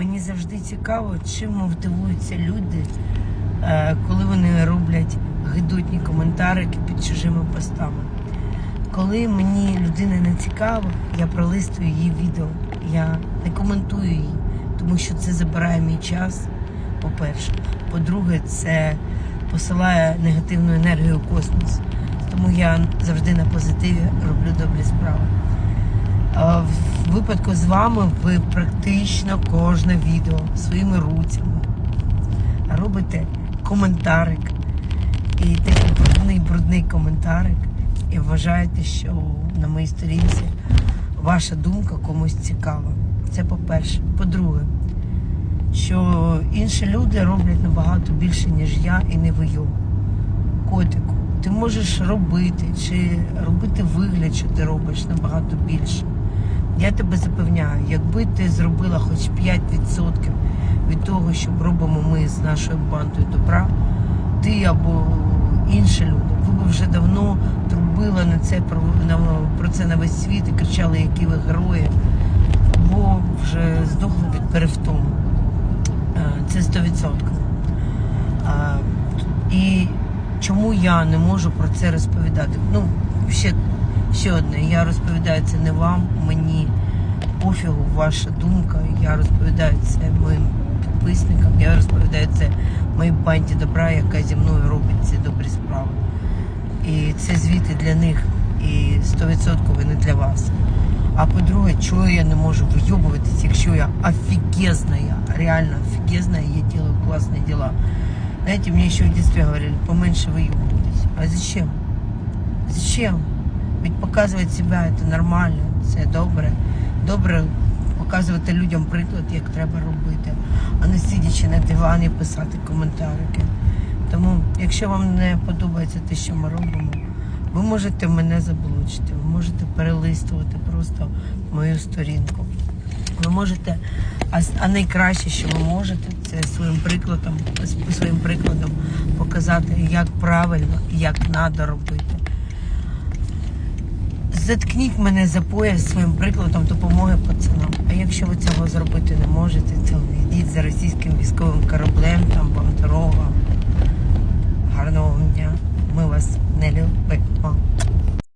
Мені завжди цікаво, чим мотивуються люди, е, коли вони роблять гидотні коментарики під чужими постами. Коли мені людина не цікава, я пролистую її відео, я не коментую її, тому що це забирає мій час, по-перше. По-друге, це посилає негативну енергію у космос. Тому я завжди на позитиві роблю добрі справи. А В випадку з вами ви практично кожне відео своїми руцями робите коментарик. І такий брудний, брудний коментарик. І вважаєте, що на моїй сторінці ваша думка комусь цікава. Це по-перше. По-друге, що інші люди роблять набагато більше, ніж я, і не ви. Котику, ти можеш робити чи робити вигляд, що ти робиш набагато більше. Я тебе запевняю, якби ти зробила хоч 5% від того, що робимо ми з нашою бандою добра, ти або інші люди, ви б вже давно трубили на це про, це на весь світ і кричали, які ви герої, або вже здохли від перевтому. Е, Це 100%. І чому я не можу про це розповідати? Ну, ще, ще одне, я розповідаю це не вам, мені пофігу ваша думка. Я розповідаю це моїм підписникам, я розповідаю це моїй банді добра, яка зі мною робить ці добрі справи. І це звіти для них і 100% не для вас. А по-друге, чого я не можу вийобуватись, якщо я офігезна, реально офігезна, і я делаю классные дела. Знаете, мне еще в детстве говорили, поменьше выебывайтесь. А зачем? Зачем? Ведь показывать себя это нормально, це добре. Добре показувати людям приклад, як треба робити, а не сидячи на дивані писати коментарики. Тому, якщо вам не подобається те, що ми робимо, ви можете мене заблочити, ви можете перелистувати просто мою сторінку. Ви можете, а, найкраще, що ви можете, це своїм прикладом, своїм прикладом показати, як правильно і як треба робити. Заткніть мене за пояс своїм прикладом допомоги пацанам. А якщо ви цього зробити не можете, то йдіть за російським військовим кораблем, там вам дорога. Гарного дня. Ми вас не любимо.